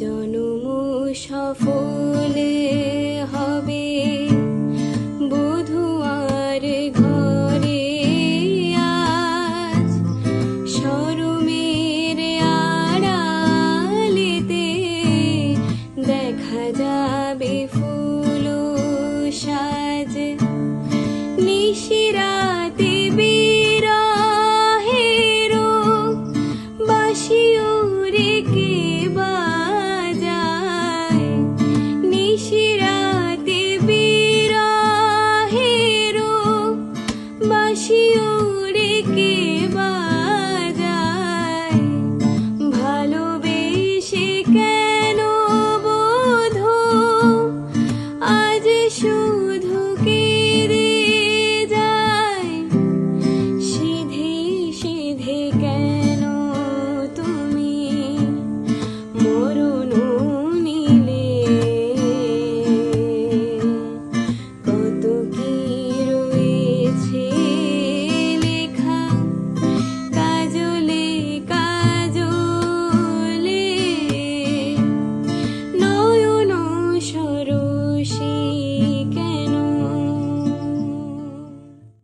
জনম সফল হবে। বধুয়ার ঘরে আজ সরমের আড়ালিতে দেখা যাবে ফুল সাজ। নিশিরা দূরে কে বা